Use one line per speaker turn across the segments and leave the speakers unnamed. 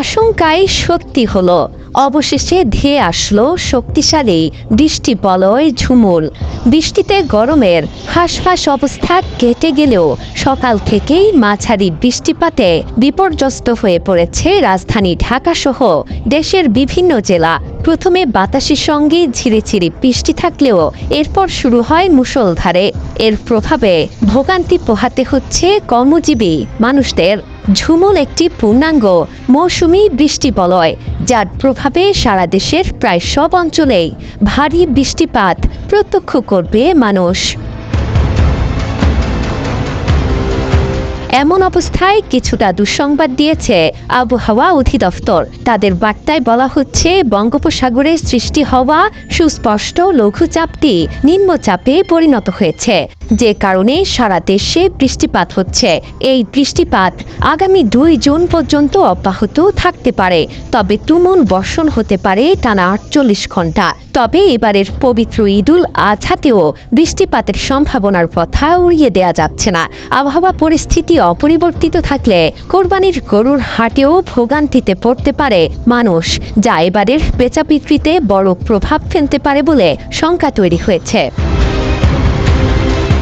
আশঙ্কায় সত্যি হলো। অবশেষে ধেয়ে আসলো শক্তিশালী বৃষ্টি বলয় ঝুমুল। বৃষ্টিতে গরমের হাঁসফাঁস অবস্থা কেটে গেলেও সকাল থেকেই মাঝারি বৃষ্টিপাতে বিপর্যস্ত হয়ে পড়েছে রাজধানী ঢাকাসহ দেশের বিভিন্ন জেলা। প্রথমে বাতাসের সঙ্গে ঝিরিঝিরি বৃষ্টি থাকলেও এরপর শুরু হয় মুষলধারে। এর প্রভাবে ভোগান্তি পোহাতে হচ্ছে কর্মজীবী মানুষদের। ঝুমুল একটি পূর্ণাঙ্গ মৌসুমি বৃষ্টি বলয় যার প্রভাবে সারা দেশের প্রায় সব অঞ্চলেই ভারী বৃষ্টিপাত প্রত্যক্ষ করবে মানুষ। এমন অবস্থায় কিছুটা দুঃসংবাদ দিয়েছে আবহাওয়া অধিদপ্তর। তাদের বার্তায় বলা হচ্ছে, বঙ্গোপসাগরে সৃষ্টি হওয়া সুস্পষ্ট লঘুচাপটি নিম্নচাপে পরিণত হয়েছে। যে কারণে সারা দেশে বৃষ্টিপাত হচ্ছে। এই বৃষ্টিপাত আগামী দুই জুন পর্যন্ত অব্যাহত থাকতে পারে। তবে তুমুল বর্ষণ হতে পারে টানা আটচল্লিশ ঘণ্টা। তবে এবারের পবিত্র ঈদুল আজহাতেও বৃষ্টিপাতের সম্ভাবনার কথা উড়িয়ে দেয়া যাচ্ছে না। আবহাওয়া পরিস্থিতি অপরিবর্তিত থাকলে কোরবানির গরুর হাটেও ভোগান্তিতে পড়তে পারে মানুষ, যা এবারের বেচা বিক্রিতে বড় প্রভাব ফেলতে পারে বলে শঙ্কা তৈরি হয়েছে।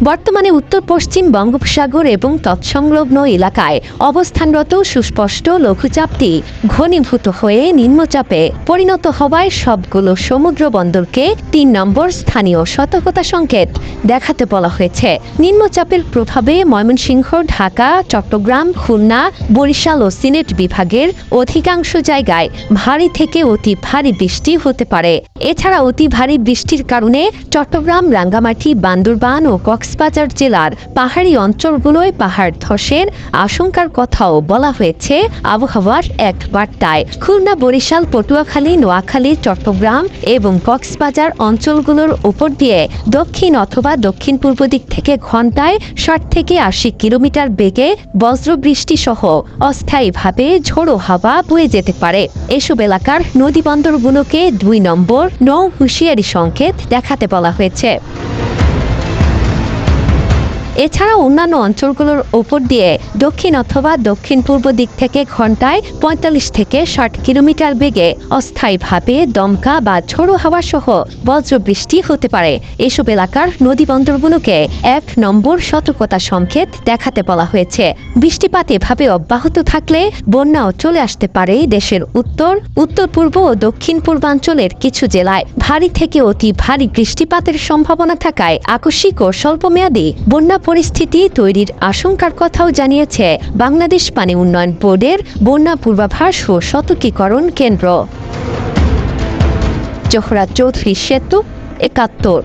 বর্তমানে উত্তর পশ্চিম বঙ্গোপসাগর এবং তৎসংলগ্ন এলাকায় অবস্থানরত সুস্পষ্ট লঘুচাপটি ঘনীভূত হয়ে নিম্নচাপে পরিণত হওয়ায় সবগুলো সমুদ্র বন্দরকে তিন নম্বর স্থানীয় সতর্কতা সংকেত দেখাতে বলা হয়েছে। নিম্নচাপের প্রভাবে ময়মনসিংহ, ঢাকা, চট্টগ্রাম, খুলনা, বরিশাল ও সিলেট বিভাগের অধিকাংশ জায়গায় ভারী থেকে অতি ভারী বৃষ্টি হতে পারে। এছাড়া অতি ভারী বৃষ্টির কারণে চট্টগ্রাম, রাঙ্গামাটি, বান্দরবান ও কক্সবাজার জেলার পাহাড়ি অঞ্চলগুলোয় পাহাড় ধসের আশঙ্কার কথাও বলা হয়েছে। আবহাওয়ার এক বার্তায় খুলনা, বরিশাল, পটুয়াখালী, নোয়াখালী, চট্টগ্রাম এবং কক্সবাজার অঞ্চলগুলোর উপর দিয়ে দক্ষিণ অথবা দক্ষিণ পূর্ব দিক থেকে ঘন্টায় ষাট থেকে আশি কিলোমিটার বেগে বজ্রবৃষ্টি সহ অস্থায়ীভাবে ঝোড়ো হাওয়া বয়ে যেতে পারে। এসব এলাকার নদী বন্দরগুলোকে দুই নম্বর নৌ হুঁশিয়ারি সংকেত দেখাতে বলা হয়েছে। এছাড়া অন্যান্য অঞ্চলগুলোর ওপর দিয়ে দক্ষিণ অথবা দক্ষিণ পূর্ব দিক থেকে ঘন্টায় পঁয়তাল্লিশ থেকে ষাট কিলোমিটার বেগে অস্থায়ীভাবে দমকা বা ঝোড়ো হাওয়া সহ বজ্রবৃষ্টি হতে পারে। এসব এলাকার নদী বন্দরগুলোকে এক নম্বর সতর্কতা সংকেত দেখাতে বলা হয়েছে। বৃষ্টিপাত এভাবে অব্যাহত থাকলে বন্যাও চলে আসতে পারে দেশের উত্তর উত্তর পূর্ব ও দক্ষিণ পূর্বাঞ্চলের কিছু জেলায়। ভারী থেকে অতি ভারী বৃষ্টিপাতের সম্ভাবনা থাকায় আকস্মিক ও স্বল্পমেয়াদী বন্যা পরিস্থিতি তৈরির আশঙ্কার কথাও জানিয়েছে বাংলাদেশ পানি উন্নয়ন বোর্ডের বন্যা পূর্বাভাস ও সতর্কীকরণ কেন্দ্র। জোহরা চৌধুরী সেতু একাত্তর।